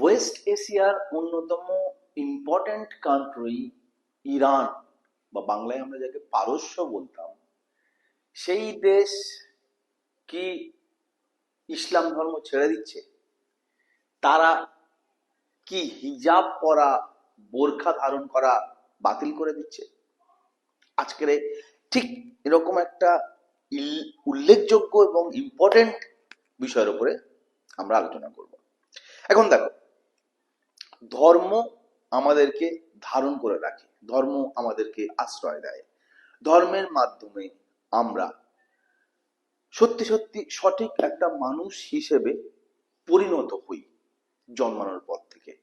West এশিয়ার অন্যতম important country Iran বা বাংলায় আমরা যাকে পারস্য বলতাম, সেই দেশ কি ইসলাম ধর্ম ছেড়ে দিচ্ছে? তারা কি হিজাব পরা বোরখা ধারণ করা বাতিল করে দিচ্ছে? আজকের ঠিক এরকম একটা উল্লেখযোগ্য এবং ইম্পর্টেন্ট বিষয়ের উপরে আমরা আলোচনা করব। এখন দেখো ধর্ম আমাদেরকে ধারণ করে রাখে, ধর্ম আমাদেরকে আশ্রয় দেয়। ধর্মের মাধ্যমে আমরা সত্যি সত্যি সঠিক একটা মানুষ হিসেবে পরিণত হই জন্মানোর পর থেকে।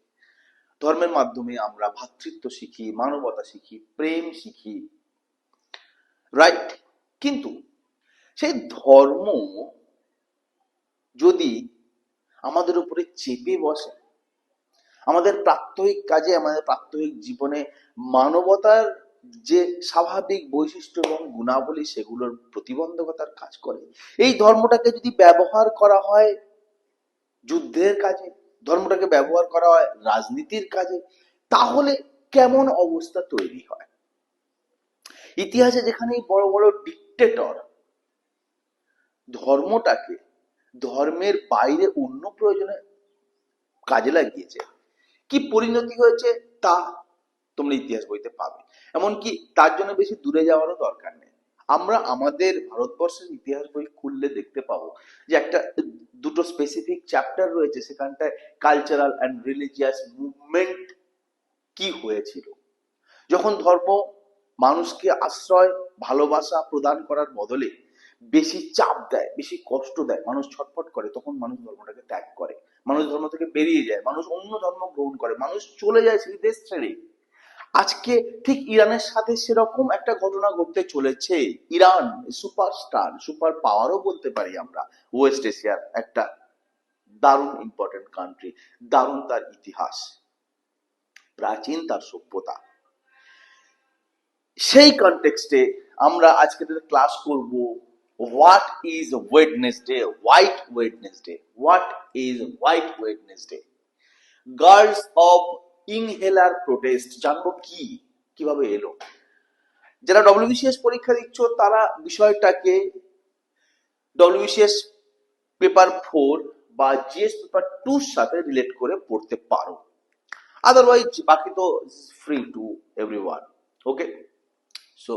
ধর্মের মাধ্যমে আমরা ভ্রাতৃত্ব শিখি, মানবতা শিখি, প্রেম শিখি। রাইট কিন্তু সেই ধর্ম যদি আমাদের উপরে চেপে বসে আমাদের প্রাত্যহিক কাজে, আমাদের প্রাত্যহিক জীবনে মানবতার যে স্বাভাবিক বৈশিষ্ট্য এবং গুণাবলী, সেগুলোর প্রতিবন্ধকতার কাজ করে। এই ধর্মটাকে যদি ব্যবহার করা হয় যুদ্ধের কাজে, ধর্মটাকে ব্যবহার করা হয় রাজনীতির কাজে, তাহলে কেমন অবস্থা তৈরি হয়? ইতিহাসে যেখানে বড় বড় ডিকটেটর ধর্মটাকে ধর্মের বাইরে অন্য প্রয়োজনে কাজে লাগিয়েছে কি পরিণতি হয়েছে তা তোমরা ইতিহাস বইতে পাবে। এমনকি তার জন্য বেশি দূরে যাওয়ারও দরকার নেই। আমরা আমাদের ভারতবর্ষের ইতিহাস বই খুললে দেখতে পাবো যে একটা দুটো স্পেসিফিক চ্যাপ্টার রয়েছে সেখানটায় কালচারাল অ্যান্ড রিলিজিয়াস মুভমেন্ট কি হয়েছিল। যখন ধর্ম মানুষকে আশ্রয়, ভালোবাসা প্রদান করার বদলে বেশি চাপ দেয়, বেশি কষ্ট দেয়, মানুষ ছটফট করে, তখন মানুষ ধর্মটাকে ত্যাগ করে। মানুষ ধর্ম থেকে বেরিয়ে যায়, মানুষ অন্য ধর্ম গ্রহণ করে, মানুষ চলে যায় সেই দেশ ছেড়ে। আজকে ঠিক ইরানের সাথে সেরকম একটা ঘটনা ঘটতে চলেছে। ইরান সুপারস্টার সুপার পাওয়ারও বলতে পারি আমরা। ওয়েস্ট এশিয়ার একটা দারুণ ইম্পর্টেন্ট কান্ট্রি দারুণ তার ইতিহাস, প্রাচীন তার সভ্যতা। সেই কনটেক্সটে আমরা আজকে ক্লাস করব। What is Wednesday White Wednesday what is White Wednesday girls of Enghelab protest জানব কি? কীভাবে এলো? যারা ডব্লিউবিসিএস পরীক্ষা দিচ্ছ, তারা বিষয়টাকে ডব্লিউবিসিএস পেপার ফোর বা জিএস পেপার টুর সাথে রিলেট করে পড়তে পারো। আদারওয়াইজ বাকি তো free to everyone okay so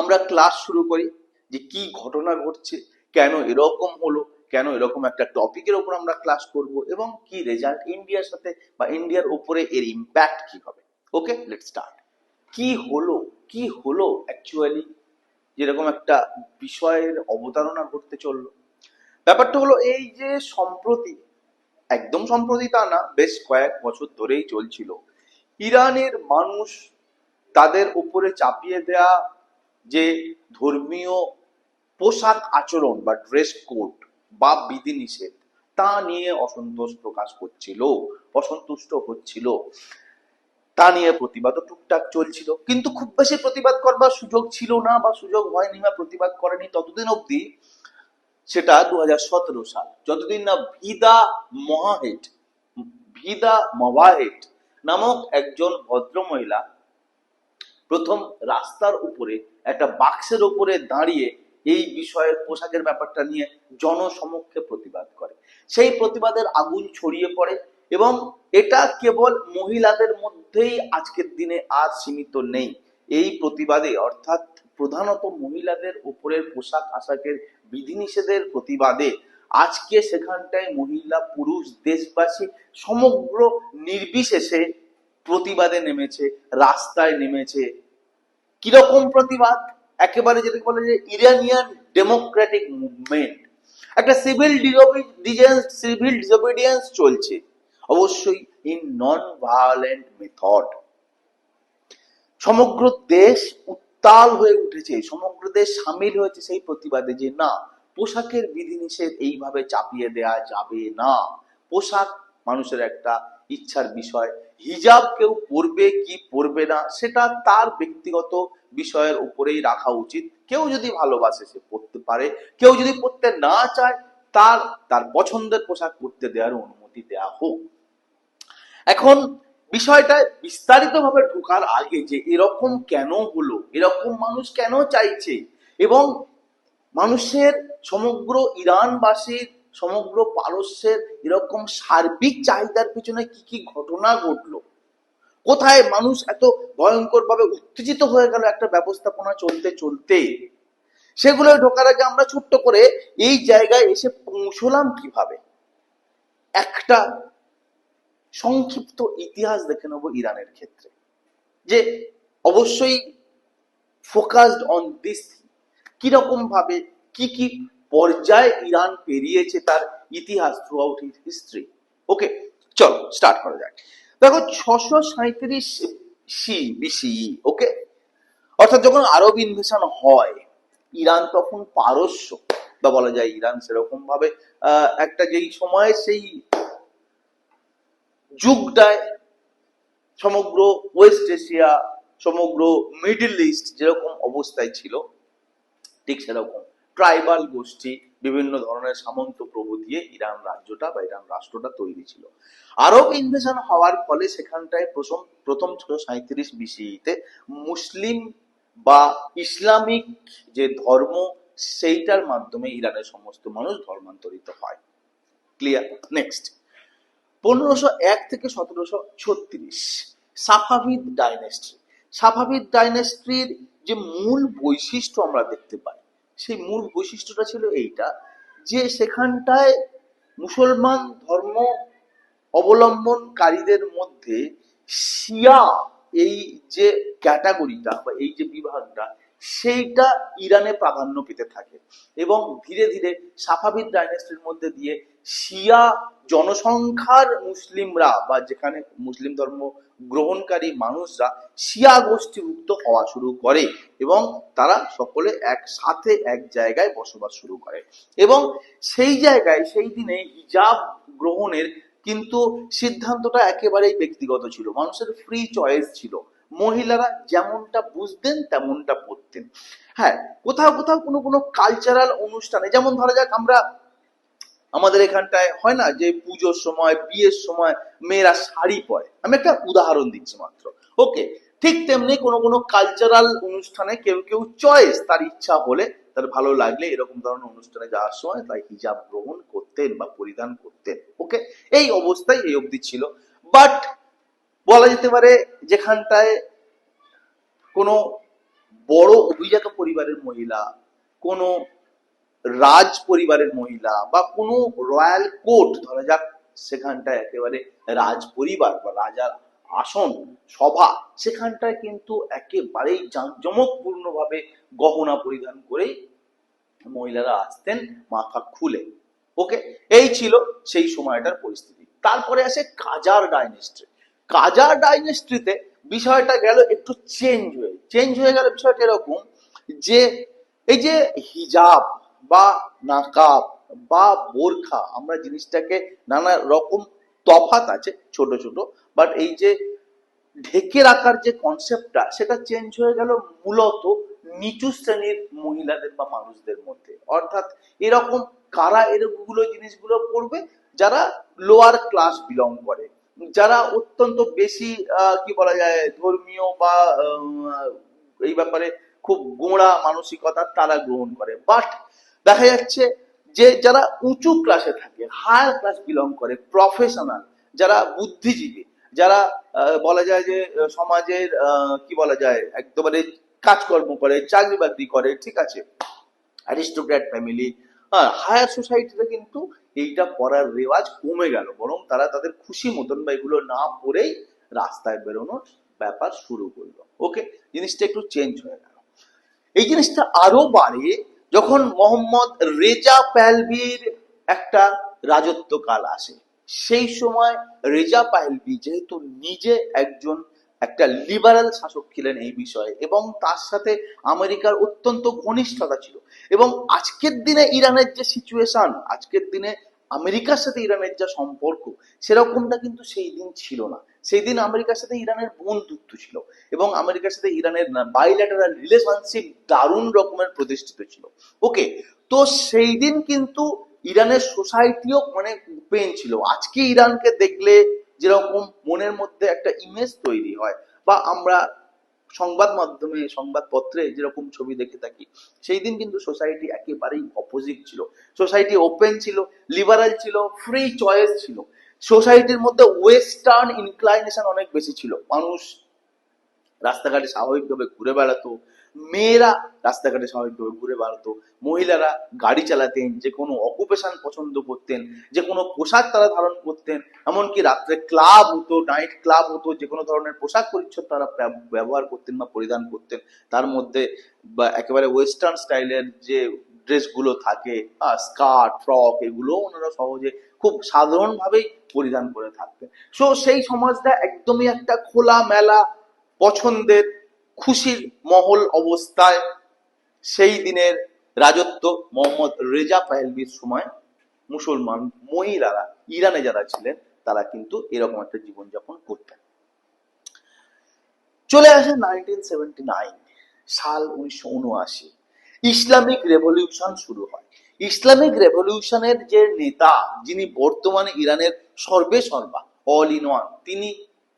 আমরা ক্লাস শুরু করি। যে কি ঘটনা ঘটছে, কেন এরকম হলো, কেন এরকম একটা টপিকের উপর আমরা ক্লাস করব এবং কি রেজাল্ট ইন্ডিয়ার সাথে বা ইন্ডিয়ার উপরে এর ইম্প্যাক্ট কি হবে। ওকে লেট স্টার্ট কি হলো কি হলো অ্যাকচুয়ালি যেরকম একটা বিষয়ের অবতারণা ঘটতে চলল। ব্যাপারটা হলো এই যে সম্প্রতি, একদম সম্প্রতি তা না, বেশ কয়েক বছর ধরেই চলছিল। ইরানের মানুষ তাদের উপরে চাপিয়ে দেয়া যে ধর্মীয় পোশাক আচরণ বা ড্রেস কোড বা বিধিনিষেধ, তা নিয়ে অসন্তোষ প্রকাশ করছিল অসন্তুষ্ট হচ্ছিল। তা নিয়ে প্রতিবাদও টুকটাক চলছিল। কিন্তু খুব বেশি প্রতিবাদ করবার সুযোগ ছিল না বা সুযোগ হয়নি বা প্রতিবাদ করেনি ততদিন অবধি। সেটা দু সতেরো সাল। যতদিন না ভিদা মহাহেট, ভিদা মবাহেট নামক একজন ভদ্রমহিলা প্রথম রাস্তার উপরে, একটা বাক্সের উপরে দাঁড়িয়ে এই বিষয়ের পোশাকের ব্যাপারটা নিয়ে জনসমক্ষে প্রতিবাদ করে। সেই প্রতিবাদের আগুন ছড়িয়ে পড়ে এবং এটা কেবল মহিলাদের মধ্যেই আজকের দিনে আর সীমিত নেই। এই প্রতিবাদে অর্থাৎ প্রধানত মহিলাদের উপরের পোশাক আশাকের বিধিনিষেধের প্রতিবাদে আজকে সেখানটায় মহিলা, পুরুষ, দেশবাসী সমগ্র নির্বিশেষে প্রতিবাদে নেমেছে, রাস্তায় নেমেছে। কীরকম প্রতিবাদ? একেবারে যেটাকে বলে যে ইরানিয়ান ডেমোক্রেটিক মুভমেন্ট। একটা সিভিল সিভিল ডিসোবিডিয়েন্স চলছে, অবশ্যই ইন নন ভায়োলেন্ট মেথড সমগ্র দেশ উত্তাল হয়ে উঠেছে, সমগ্র দেশ সামিল হয়েছে সেই প্রতিবাদে যে না, পোশাকের বিধিনিষেধ এইভাবে চাপিয়ে দেয়া যাবে না। পোশাক মানুষের একটা ইচ্ছার বিষয়। হিজাব কেউ পরবে কি পরবে না, সেটা তার ব্যক্তিগত বিষয়ের উপরেই রাখা উচিত। কেউ যদি ভালোবাসে, সে পড়তে পারে। কেউ যদি পড়তে না চায়, তার তার পছন্দের পোশাক পরতে দেওয়ার অনুমতি দেওয়া হোক। এখন বিষয়টা বিস্তারিতভাবে ঢোকার আগে যে এরকম কেন হলো, এরকম মানুষ কেন চাইছে, এবং মানুষের সমগ্র ইরানবাসীর সমগ্র পারস্যের এরকম সার্বিক চাহিদার পিছনে কি কি ঘটনা ঘটলো? কোথায় মানুষ এত ভয়ঙ্কর ভাবে উত্তেজিত হয়ে গেল একটা ব্যবস্থাপনা চলতে চলতে? সেগুলো ঢোকার আগে আমরা ছোট্ট করে এই জায়গায় এসে পৌঁছলাম কীভাবে? একটা সংক্ষিপ্ত ইতিহাস দেখে নেব ইরানের ক্ষেত্রে। যে অবশ্যই ফোকাসড অন দিস কীরকম ভাবে কি কি পর্যায়ে ইরান পেরিয়েছে তার ইতিহাস থ্রু আউট হিস্ট্রি ওকে চলো স্টার্ট করা যাক। দেখো ছশো সাঁত্রিশ সি বিসি ওকে অর্থাৎ যখন আরব ইনভেশন হয়, ইরান তখন পারস্য, বা বলা যায় ইরান সেরকম ভাবে একটা যেই সময়ে সেই যুগটায় সমগ্র ওয়েস্ট এশিয়া সমগ্র মিডল ইস্ট যেরকম অবস্থায় ছিল, ঠিক সেরকম। ট্রাইবাল গোষ্ঠী বিভিন্ন ধরনের সামন্ত প্রভু দিয়ে ইরান রাজ্যটা বা ইরান রাষ্ট্রটা তৈরি ছিল। আরব ইনভেশন হওয়ার ফলে সেখানটায় প্রথম প্রথম ছশো সাঁত্রিশ বিসিতে মুসলিম বা ইসলামিক যে ধর্ম, সেইটার মাধ্যমে ইরানের সমস্ত মানুষ ধর্মান্তরিত হয়। ক্লিয়ার নেক্সট পনেরোশো এক থেকে সতেরোশো ছত্রিশ সাফাভিদ ডাইনেস্ট্রি। সাফাভিদ ডাইনেস্ট্রির যে মূল বৈশিষ্ট্য আমরা দেখতে পাই সেই মূল বৈশিষ্ট্যটা ছিল এইটা যে সেখানটায় মুসলমান ধর্ম অবলম্বনকারীদের মধ্যে শিয়া এই যে ক্যাটাগরিটা বা এই যে বিভাগটা সেইটা ইরানে প্রাধান্য পেতে থাকে এবং ধীরে ধীরে সাফাভিদ ডাইনেস্টির মধ্যে দিয়ে শিয়া জনসংখ্যার মুসলিমরা বা যেখানে মুসলিম ধর্ম গ্রহণকারী মানুষরা শিয়া গোষ্ঠীভুক্ত হওয়া শুরু করে এবং তারা সকলে একসাথে এক জায়গায় বসবাস শুরু করে। এবং সেই জায়গায় সেই দিনে হিজাব গ্রহণের কিন্তু সিদ্ধান্তটা একেবারেই ব্যক্তিগত ছিল, মানুষের ফ্রি চয়েস ছিল। মহিলারা যেমনটা বুঝতেন, তেমনটা পড়তেন। হ্যাঁ কোথাও কোথাও কোনো কোনো কালচারাল অনুষ্ঠানে, যেমন ধরা যাক আমরা আমাদের এখানটায় হয় না যে পুজোর সময়, বিয়ের সময় মেয়েরা শাড়ি পরে। আমি একটা উদাহরণ দিচ্ছি মাত্র। ওকে ঠিক তেমনি কোনো কোনো কালচারাল অনুষ্ঠানে কেউ কেউ চয়েস তার ইচ্ছা হলে, তার ভালো লাগলে এরকম ধরনের অনুষ্ঠানে যাওয়ার সময় তাই হিজাব গ্রহণ করতেন বা পরিধান করতেন। ওকে এই অবস্থায় এই অবধি ছিল। বাট বলা যেতে পারে যেখানটায় কোনো বড় অভিজাত পরিবারের মহিলা, কোনো রাজ পরিবারের মহিলা বা কোনো রয়্যাল কোর্ট, ধরা যাক সেখানটায় একেবারে রাজ পরিবার বা রাজার আসন, সভা, সেখানটায় কিন্তু একেবারেই জাঁকজমকপূর্ণ ভাবে গহনা পরিধান করেই মহিলারা আসতেন মাথা খুলে। ওকে এই ছিল সেই সময়টার পরিস্থিতি। তারপরে আসে কাজার ডাইনেস্ট্রি কাজার ডাইনেস্ট্রিতে বিষয়টা গেল একটু চেঞ্জ হয়ে চেঞ্জ হয়ে গেল বিষয়টা এরকম যে এই যে হিজাব বা নাকাব বা বোরখা, আমরা জিনিসটাকে নানা রকম তফাত আছে ছোট ছোট বাট এই যে ঢেকে রাখার যে কনসেপ্টটা সেটা চেঞ্জ হয়ে গেল মূলত নিচু শ্রেণির মহিলাদের বা মানুষদের মধ্যে। অর্থাৎ এরকম কারা এরকমগুলো জিনিসগুলো পড়বে, যারা লোয়ার ক্লাস বিলং করে। যারা অত্যন্ত বেশি কি বলা যায়, ধর্মীয় বা এই ব্যাপারে খুব গোড়া মানসিকতা তারা গ্রহণ করে। বাট দেখা যাচ্ছে যে যারা উঁচু ক্লাসে থাকে হায়ার ক্লাস বিলং করে প্রফেশনাল যারা বুদ্ধিজীবী, যারা বলা যায় যে সমাজের কি বলা যায় একেবারে কাজকর্ম করে, চাকরি বাকরি করে, ঠিক আছে? অ্যারিস্টোক্র্যাট ফ্যামিলি হায়ার সোসাইটিতে কিন্তু এইটা পড়ার রেওয়াজ কমে গেল। বরং তারা তাদের খুশি মতন বা এগুলো না পড়েই রাস্তায় বেরোনোর ব্যাপার শুরু করল। ওকে জিনিসটা একটু চেঞ্জ হয়ে গেল। এই জিনিসটা আরও বাড়ে যখন মোহাম্মদ রেজা প্যালভির একটা রাজত্বকাল আসে। সেই সময় রেজা পাহলভি যেহেতু নিজে একজন একটা লিবারাল শাসক ছিলেন এই বিষয়ে এবং তার সাথে আমেরিকার অত্যন্ত ঘনিষ্ঠতা ছিল। এবং আজকের দিনে ইরানের যে সিচুয়েশন আজকের দিনে আমেরিকার সাথে ইরানের যা সম্পর্ক, সেরকমটা কিন্তু সেই দিন ছিল না। সেই দিন আমেরিকার সাথে ইরানের বন্ধুত্ব ছিল এবং আমেরিকার সাথে ইরানের বাইল্যাটারাল রিলেশনশিপ দারুণ রকমের প্রতিষ্ঠিত ছিল। ওকে তো সেই দিন কিন্তু ইরানের সোসাইটিও মানে পেন ছিল। আজকে ইরানকে দেখলে যেরকম মনের মধ্যে একটা ইমেজ তৈরি হয় বা আমরা সংবাদ মাধ্যমে, সংবাদপত্রে যেরকম ছবি দেখে থাকি, সেই দিন কিন্তু সোসাইটি একেবারেই অপোজিট ছিল। সোসাইটি ওপেন ছিল লিবারাল ছিল ফ্রি চয়েস ছিল। সোসাইটির মধ্যে ওয়েস্টার্ন ইনক্লাইনেশন অনেক বেশি ছিল। মানুষ রাস্তাঘাটে স্বাভাবিকভাবে ঘুরে বেড়াতো মেয়েরা রাস্তাঘাটে স্বাভাবিকভাবে ঘুরে বেড়াতো, মহিলারা গাড়ি চালাতেন, যে কোনো অকুপেশন পছন্দ করতেন, যে কোনো পোশাক তারা ধারণ করতেন, এমনকি রাত্রে ক্লাব হতো নাইট ক্লাব হতো, যে কোনো ধরনের পোশাক পরিচ্ছদ তারা ব্যবহার করতেন বা পরিধান করতেন। তার মধ্যে বা একেবারে ওয়েস্টার্ন স্টাইলের যে ড্রেসগুলো থাকে স্কার্ট ফ্রক এগুলো ওনারা সহজে খুব সাধারণভাবেই পরিধান করে থাকতেন। সো সেই সমাজটা একদমই একটা খোলা মেলা পছন্দের খুশির মহল অবস্থায় সেই দিনের রাজত্ব মোহাম্মদ রেজা পাহেলবির সময় মুসলমান মহিলারা ইরানে যারা ছিলেন, তারা কিন্তু এরকম একটা জীবনযাপন করতেন। চলে আসে সাল উনিশশো উনআশি। ইসলামিক রেভলিউশন শুরু হয়। ইসলামিক রেভলিউশনের যে নেতা, যিনি বর্তমানে ইরানের সর্বে সর্বা অল ইন ওয়ান তিনি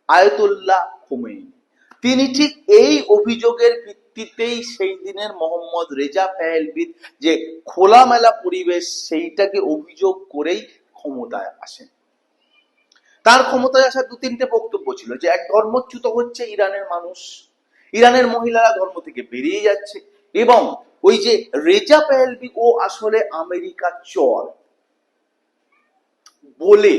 আয়তুল্লাহ খুমেইনি। তিনি ঠিক এই অভিযোগের ভিত্তিতেই সেই দিনের মোহাম্মদ রেজা পেহেলবিদ যে খোলামেলা পরিবেশ, সেইটাকে অভিযোগ করেই ক্ষমতায় আসেন। তার ক্ষমতায় আসার দু তিনটে বক্তব্য ছিল যে, এক ধর্মচ্যুত হচ্ছে ইরানের মানুষ। ইরানের মহিলারা ধর্ম থেকে বেরিয়ে যাচ্ছে এবং ওই যে রেজা পেহেলবি ও আসলে আমেরিকা চর বলে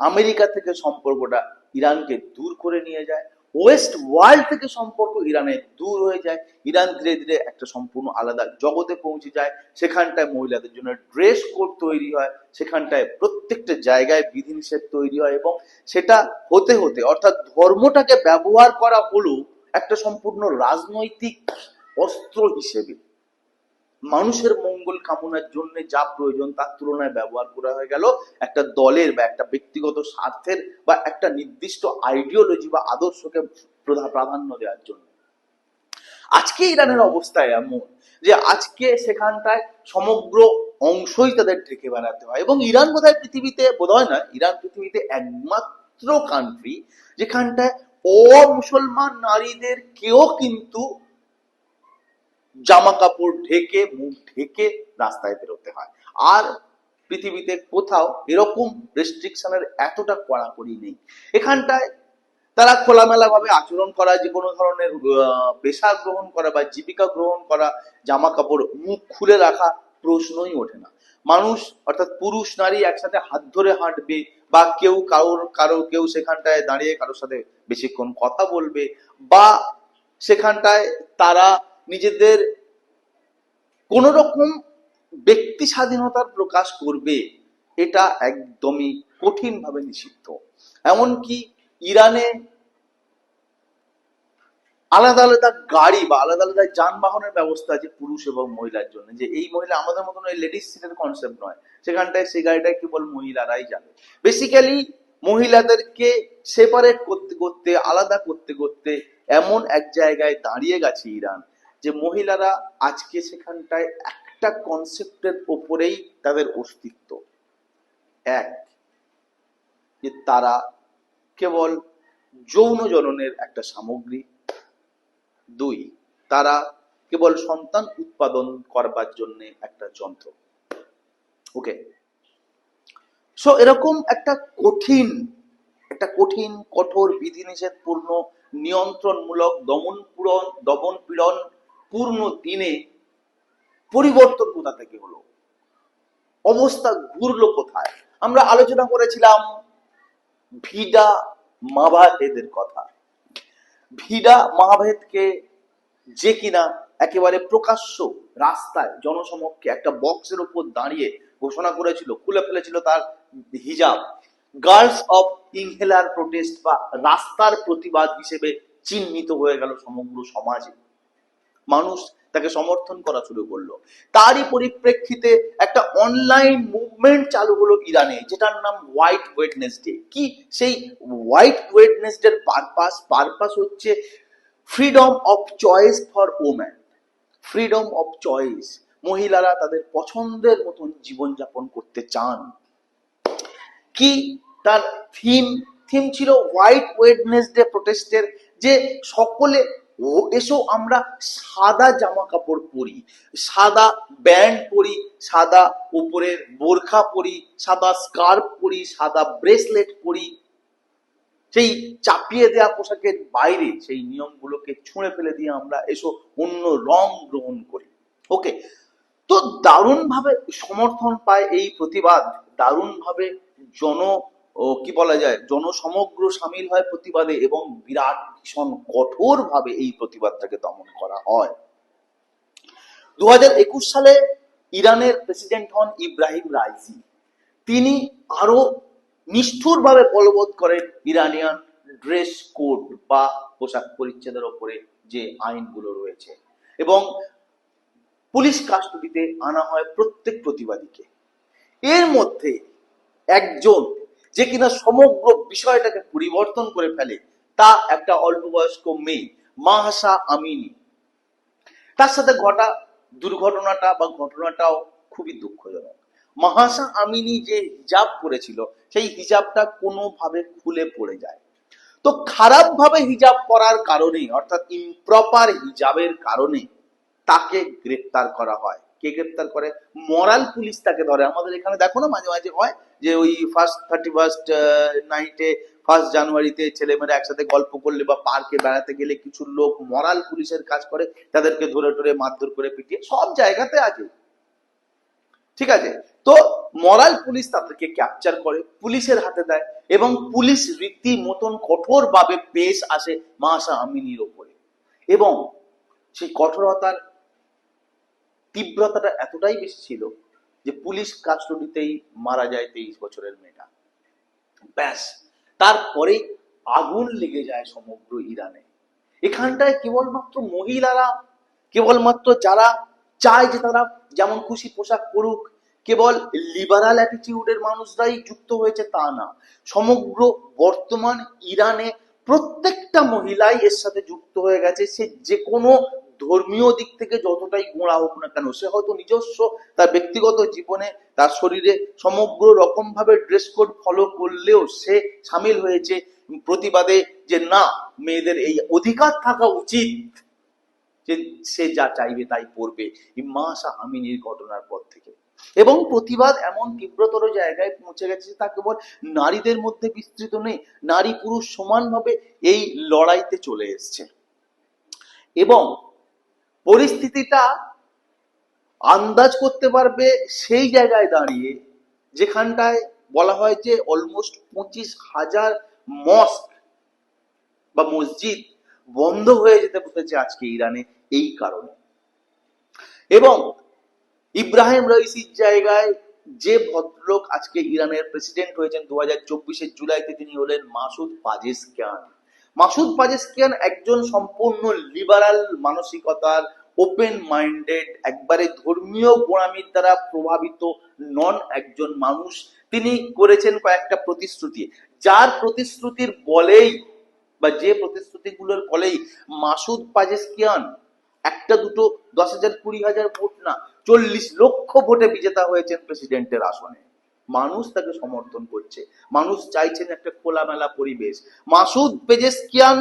আমেরিকা থেকে সম্পর্কটা ইরানকে দূর করে নিয়ে যায়। ওয়েস্ট ওয়ার্ল্ড থেকে সম্পর্ক ইরানের দূর হয়ে যায়। ইরান ধীরে ধীরে একটা সম্পূর্ণ আলাদা জগতে পৌঁছে যায়। সেখানটায় মহিলাদের জন্য ড্রেস কোড তৈরি হয়। সেখানটায় প্রত্যেকটা জায়গায় বিধিনিষেধ তৈরি হয় এবং সেটা হতে হতে, অর্থাৎ ধর্মটাকে ব্যবহার করা হলো একটা সম্পূর্ণ রাজনৈতিক অস্ত্র হিসেবে। মানুষের মঙ্গল কামনার জন্য যা প্রয়োজন তার তুলনায় ব্যবহার করা হয়ে গেল একটা দলের বা একটা ব্যক্তিগত স্বার্থের বা একটা নির্দিষ্ট আইডিওলজি বা আদর্শকে প্রাধান্য দেওয়ার জন্য। আজকে ইরানের অবস্থা এমন যে আজকে সেখানটায় সমগ্র অংশই তাদের ঢেকে বেড়াতে হয় এবং ইরান বোধহয় পৃথিবীতে, বোধহয় না ইরান পৃথিবীতে একমাত্র কান্ট্রি যেখানটায় অমুসলমান নারীদের কেউ কিন্তু জামা কাপড় ঢেকে, মুখ ঢেকে রাস্তায় বেরোতে হয়। আর পৃথিবীতে কোথাও এরকম রেস্ট্রিকশনের এতটা কড়াকড়ি নেই। এখানটায় তারা খোলামেলা ভাবে আচরণ করা, যে কোনো ধরনের পেশা গ্রহণ করা বা জীবিকা গ্রহণ করা, জামা কাপড় মুখ খুলে রাখা প্রশ্নই ওঠে না। মানুষ, অর্থাৎ পুরুষ, নারী একসাথে হাত ধরে হাঁটবে বা কেউ কারোর, কারও, কেউ সেখানটায় দাঁড়িয়ে কারোর সাথে বেশিক্ষণ কথা বলবে বা সেখানটায় তারা নিজেদের কোন রকম ব্যক্তি স্বাধীনতার প্রকাশ করবে, এটা একদমই কঠিনভাবে নিষিদ্ধ। এমনকি ইরানে আলাদা আলাদা গাড়ি বা আলাদা আলাদা যানবাহনের ব্যবস্থা আছে পুরুষ এবং মহিলার জন্য। যে এই মহিলা আমাদের মতন ওই লেডিস সিটের কনসেপ্ট নয়। সেখানটায় সেই গাড়িটায় কেবল মহিলারাই যাবে। বেসিক্যালি মহিলাদেরকে সেপারেট করতে করতে, আলাদা করতে করতে এমন এক জায়গায় দাঁড়িয়ে গেছে ইরান। যে মহিলারা আজকে সেখানটায় একটা কনসেপ্টের ওপরেই তাদের অস্তিত্ব। এক, যে তারা কেবল যৌন জননের একটা সামগ্রী। দুই, তারা কেবল সন্তান উৎপাদন করবার জন্য একটা যন্ত্র। ওকে? সো এরকম একটা কঠিন একটা কঠিন, কঠোর, বিধিনিষেধপূর্ণ, নিয়ন্ত্রণমূলক দমন পূরণ দমন পীড়ন পূর্ণ দিনে পরিবর্তন কোথা থেকে হলো? অবস্থা ঘুরলো কোথায়? আমরা আলোচনা করেছিলাম ভিডা মাভাহেদের কথা। ভিডা মাহাভেদকে যে কিনা একেবারে প্রকাশ্য রাস্তায় জনসমক্ষে একটা বক্সের উপর দাঁড়িয়ে ঘোষণা করেছিল, খুলে ফেলেছিল তার হিজাব। গার্লস অফ ইনহেলার প্রোটেস্ট বা রাস্তার প্রতিবাদ হিসেবে চিহ্নিত হয়ে গেল সমগ্র সমাজে। মানুষ তাকে সমর্থন করা শুরু করল। তারই পরিপ্রেক্ষিতে একটা অনলাইন মুভমেন্ট চালু হলো ইরানে, যেটার নাম হোয়াইট ওয়েডনেসডে কি? সেই হোয়াইট ওয়েটনেস ওয়েডনেসডের পারপাস পারপাস হচ্ছে freedom of choice for woman freedom of choice মহিলারা তাদের পছন্দের মতন জীবনযাপন করতে চান। কি? তার থিম থিম ছিল হোয়াইট ওয়েডনেসডে প্রোটেস্টের যে সকলে ও, এসো আমরা সাদা জামা কাপড় পরি, সাদা ব্যান্ড পরি, সাদা উপরের বোরখা পরি, সাদা স্কার্ফ পরি, সাদা ব্রেসলেট পরি। সেই চাপিয়ে দেওয়া পোশাকের বাইরে সেই নিয়মগুলোকে ছুঁড়ে ফেলে দিয়ে আমরা এসো অন্য রং গ্রহণ করি। ওকে, তো দারুণভাবে সমর্থন পায় এই প্রতিবাদ, দারুণভাবে জন ও কি বলা যায়, জনসমগ্র সামিল হয় প্রতিবাদে এবং বিরাট ভীষণ কঠোরভাবে এই প্রতিবাদটাকে দমন করা হয়। দু সালে ইরানের প্রেসিডেন্ট হন ইব্রাহিম রাইসি। তিনি আরও নিষ্ঠুরভাবে বলবৎ করেন ইরানিয়ান ড্রেস কোড বা পোশাক পরিচ্ছেদের ওপরে যে আইনগুলো রয়েছে এবং পুলিশ কাস্টডিতে আনা হয় প্রত্যেক প্রতিবাদীকে। এর মধ্যে একজন যে কিনা সমগ্র বিষয়টাকে পরিবর্তন করে ফেলে, তা একটা অল্প বয়স্ক মেয়ে মাহাসা আমিনী। তার সাথে ঘটা দুর্ঘটনাটা বা ঘটনাটাও খুবই দুঃখজনক। মাহাসা আমিনী যে হিজাব করেছিল সেই হিজাবটা কোনোভাবে খুলে পড়ে যায়। তো খারাপ ভাবে হিজাব করার কারণে, অর্থাৎ ইমপ্রপার হিজাবের কারণে, তাকে গ্রেপ্তার করা হয়। কে গ্রেপ্তার করে? মরাল পুলিশ তাকে ধরে। আমাদের এখানে দেখো না, মাঝে মাঝে হয় যে ওই ফার্স্ট থার্টি ফার্স্ট নাইটে ফার্স্ট জানুয়ারিতে ছেলেমেয়েরা একসাথে গল্প করলে বা পার্কে বেড়াতে গেলে কিছু লোক মরাল পুলিশের কাজ করে, তাদেরকে ধরে ধরে মারধর করে পিটিয়ে। সব জায়গাতে আছে। ঠিক আছে? তো মরাল পুলিশ তাদেরকে ক্যাপচার করে, পুলিশের হাতে দেয় এবং পুলিশ রীতি মতন কঠোর ভাবে পেশ আসে মাসা আমিনীর ওপরে। এবং সেই কঠোরতার তীব্রতাটা এতটাই বেশি ছিল যে পুলিশ কাস্টডিতেই মারা যায় তেইশ বছরের মেয়েটা। ব্যাস, তারপরেই আগুন লেগে যায় সমগ্র ইরানে। এখানটায় কেবলমাত্র মহিলারা, কেবলমাত্র যারা চায় যে তারা যেমন খুশি পোশাক পরুক, কেবল লিবারাল অ্যাটিটিউডের মানুষরাই যুক্ত হয়েছে তা না। সমগ্র বর্তমান ইরানে প্রত্যেকটা মহিলাই এর সাথে যুক্ত হয়ে গেছে, সে যে কোনো ধর্মীয় দিক থেকে যতটাই গোঁড়া হোক না কেন, সে হয়তো নিজস্ব তার ব্যক্তিগত জীবনে, তার শরীরে সমগ্র রকম ভাবে ড্রেস কোড ফলো করলেও সে সামিল হয়েছে প্রতিবাদে যে না, মেয়েদের এই অধিকার থাকা উচিত যে সে যা চাইবে তাই পড়বে এই মাসা আমিনীর ঘটনার পর থেকে। এবং প্রতিবাদ এমন তীব্রতর জায়গায় পৌঁছে গেছে তা কেবল নারীদের মধ্যে বিস্তৃত নেই নারী পুরুষ সমানভাবে এই লড়াইতে চলে এসছে। এবং পরিস্থিতিটা আন্দাজ করতে পারবে সেই জায়গায় দাঁড়িয়ে, যেখানটায় বলা হয় যে অলমোস্ট পঁচিশ হাজার মস্ক বা মসজিদ বন্ধ হয়ে যেতে বসেছে আজকে ইরানে এই কারণে। এবং ইব্রাহিম রইসির জায়গায় যে ভদ্রলোক আজকে ইরানের প্রেসিডেন্ট হয়েছেন দু হাজার চব্বিশের জুলাইতে তিনি হলেন মাসুদ পাজেসকিয়ান। মাসুদ পাজেসকিয়ান একজন সম্পূর্ণ লিবারাল মানসিকতার ওপেন মাইন্ডেড একবারে ধর্মীয় গোড়ামির দ্বারা প্রভাবিত নন একজন মানুষ। তিনি করেছেন কয়েকটা প্রতিশ্রুতি। যার প্রতিশ্রুতির বলেই বা যে প্রতিশ্রুতিগুলোর ফলেই মাসুদ পাজেসকিয়ান একটা দুটো দশ হাজার কুড়ি হাজার ভোট না, চল্লিশ লক্ষ ভোটে বিজেতা হয়েছেন প্রেসিডেন্টের আসনে। মানুষ তাকে সমর্থন করছে। মানুষ চাইছেন একটা খোলামেলা পরিবেশ। মাসুদ পেজেসকিয়ান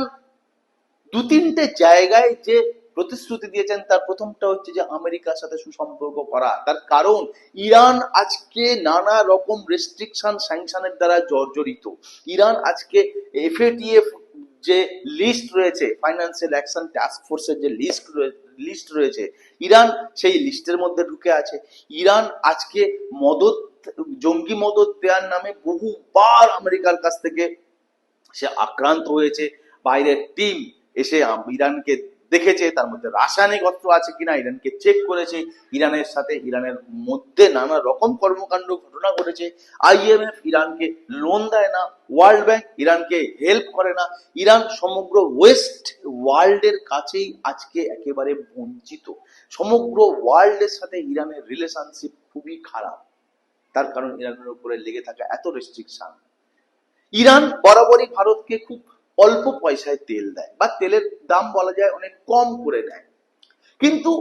দু তিনটে জায়গায় যে প্রতিশ্রুতি দিয়েছেন, তার প্রথমটা হচ্ছে যে আমেরিকার সাথে সুসম্পর্ক করা। তার কারণ, ইরান আজকে নানা রকম রেস্ট্রিকশন স্যাংশনের দ্বারা জর্জরিত। ইরান আজকে এফএটিএফ যে লিস্ট রয়েছে ফাইন্যান্সিয়াল অ্যাকশন টাস্ক ফোর্সের যে লিস্ট লিস্ট রয়েছে, ইরান সেই লিস্টের মধ্যে ঢুকে আছে। ইরান আজকে মদত, জঙ্গি মদত দেওয়ার নামে বহুবার আমেরিকার কাছ থেকে সে আক্রান্ত হয়েছে। বাইরের টিম এসে ইরানকে দেখেছে, তার মধ্যে রাসায়নিক অস্ত্র আছে কিনা, ইরানকে চেক করেছে। ইরানের সাথে, ইরানের মধ্যে নানা রকম কর্মকাণ্ড, ঘটনা ঘটেছে। আইএমএফ ইরানকে লোন দেয় না ওয়ার্ল্ড ব্যাংক ইরানকে হেল্প করে না। ইরান সমগ্র ওয়েস্ট ওয়ার্ল্ডের কাছেই আজকে একেবারে বঞ্চিত। সমগ্র ওয়ার্ল্ডের সাথে ইরানের রিলেশনশিপ খুবই খারাপ। তার কারণ ইরানের উপরে লেগে থাকা এত রেস্ট্রিকশন ইরান বরাবরই ভারতকে খুব অল্প পয়সায় তেল দেয় বা তেলের দাম বলা যায় অনেক কম করে দেয়। কিন্তু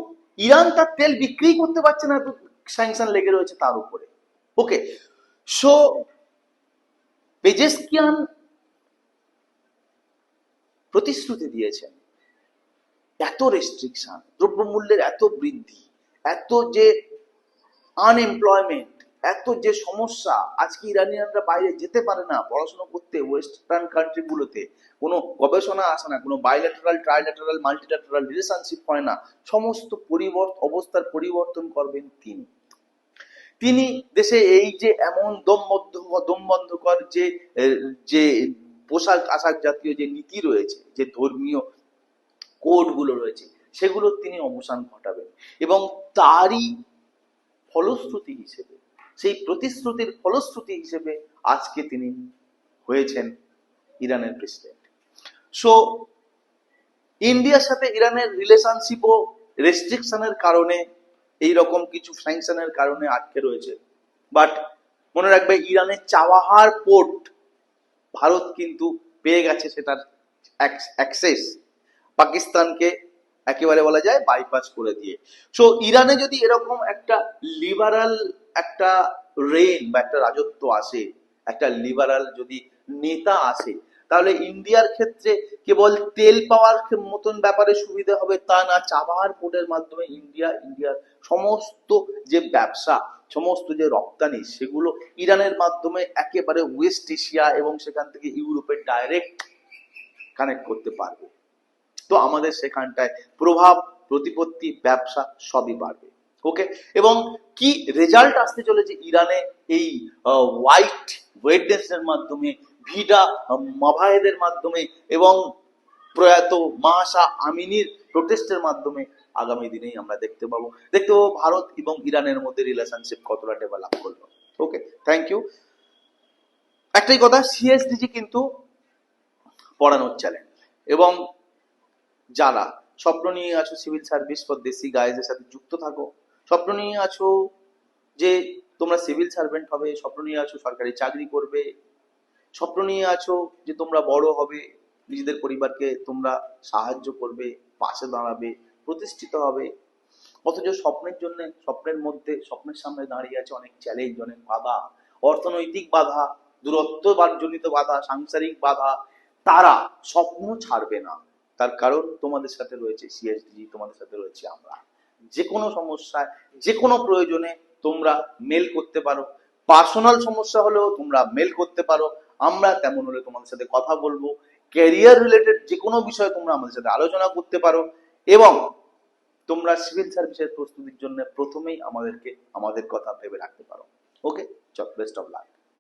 ইরান তার তেল বিক্রি করতে পারছে না স্যাংশন লেগে রয়েছে তার উপরে। ওকে সো পেজেসকিয়ান প্রতিশ্রুতি দিয়েছেন, এত রেস্ট্রিকশন দ্রব্যমূল্যের এত বৃদ্ধি, এত যে আনএমপ্লয়মেন্ট এত যে সমস্যা, আজকে ইরানিয়ানরা বাইরে যেতে পারে না, পড়াশোনা করতে, ওয়েস্টার্ন কান্ট্রিগুলোতে, কোনো গবেষণা আসে না, কোনো বাইল্যাটারাল ট্রাইল্যাটারাল মাল্টিল্যাটারাল রিলেশনশিপ হয় না, সমস্ত পরিবর্তন অবস্থার পরিবর্তন করবেন তিনি। তিনি দেশে এই যে এমন দমবদ্ধ দমবন্ধকর যে যে পোশাক আশাক জাতীয় যে নীতি রয়েছে, যে ধর্মীয় কোডগুলো রয়েছে সেগুলোর তিনি অবসান ঘটাবেন এবং তারই ফলশ্রুতি হিসেবে সেই প্রতিশ্রুতির ফলশ্রুতি হিসেবে আজকে তিনি হয়েছেন ইরানের প্রেসিডেন্ট। সো ইন্ডিয়ার সাথে ইরানের রিলেশনশিপও রেস্ট্রিকশনের কারণে এই রকম কিছু স্যাংশনের কারণে আটকে রয়েছে। বাট মনে রাখবে, ইরানের চাওয়াহার পোর্ট ভারত কিন্তু পেয়ে গেছে সেটার অ্যাক্সেস পাকিস্তানকে একেবারে বলা যায় বাইপাস করে দিয়ে। সো ইরানে যদি এরকম একটা লিবারাল একটা রেন বা একটা রাজত্ব আসে, একটা লিবারাল যদি নেতা আসে, তাহলে ইন্ডিয়ার ক্ষেত্রে কেবল তেল পাওয়ার মতন ব্যাপারে সুবিধা হবে তা না চাবাহার পোর্টের মাধ্যমে ইন্ডিয়া, ইন্ডিয়ার সমস্ত যে ব্যবসা, সমস্ত যে রপ্তানি, সেগুলো ইরানের মাধ্যমে একেবারে ওয়েস্ট এশিয়া এবং সেখান থেকে ইউরোপে ডাইরেক্ট কানেক্ট করতে পারবে। তো আমাদের সেখানটায় প্রভাব, প্রতিপত্তি, ব্যবসা সবই বাড়বে। ওকে এবং কি রেজাল্ট আসতে চলেছে ইরানে? এই হোয়াইট ওয়েডনেসের মাধ্যমে, ভিডা মাভায়েদের মাধ্যমে এবং প্রয়াত মাহাসা আমিনীর প্রোটেস্টের মাধ্যমে আগামী দিনেই আমরা দেখতে পাবো। দেখতে পাবো ভারত এবং ইরানের মধ্যে রিলেশনশিপ কতটা ডেভেলপ করল। ওকে থ্যাংক ইউ একটাই কথা সিএসডিজি কিন্তু পড়ানোর চ্যালেঞ্জ এবং যারা স্বপ্ন নিয়ে আছো সিভিল সার্ভিস ফর দেশি গাইজের সাথে যুক্ত থাকো। স্বপ্ন নিয়ে আছো যে তোমরা সিভিল সার্ভেন্ট হবে, স্বপ্ন নিয়ে আছো সরকারি চাকরি করবে। স্বপ্ন নিয়ে আছো যে তোমরা বড় হবে, নিজেদের পরিবারকে তোমরা সাহায্য করবে, পাশে দাঁড়াবে, প্রতিষ্ঠিত হবে। অথচ স্বপ্নের জন্য, স্বপ্নের মধ্যে, স্বপ্নের সামনে দাঁড়িয়ে আছে অনেক চ্যালেঞ্জ অনেক বাধা। অর্থনৈতিক বাধা, দূরত্ব জনিত বাধা, সাংসারিক বাধা, তারা স্বপ্ন ছাড়বে না। তার কারণ তোমাদের সাথে রয়েছে সিএসডি তোমাদের সাথে রয়েছে আমরা। যে কোনো সমস্যায় যে কোনো প্রয়োজনে তোমরা মেল করতে পারো। পার্সোনাল সমস্যা হলেও তোমরা মেল করতে পারো। আমরা তেমন হলে তোমাদের সাথে কথা বলব। ক্যারিয়ার রিলেটেড যে কোনো বিষয়ে তোমরা আমাদের সাথে আলোচনা করতে পারো এবং তোমরা সিভিল সার্ভিসের প্রস্তুতির জন্য প্রথমেই আমাদেরকে, আমাদের কথা ভেবে রাখতে পারো। ওকে চল বেস্ট অফ লাক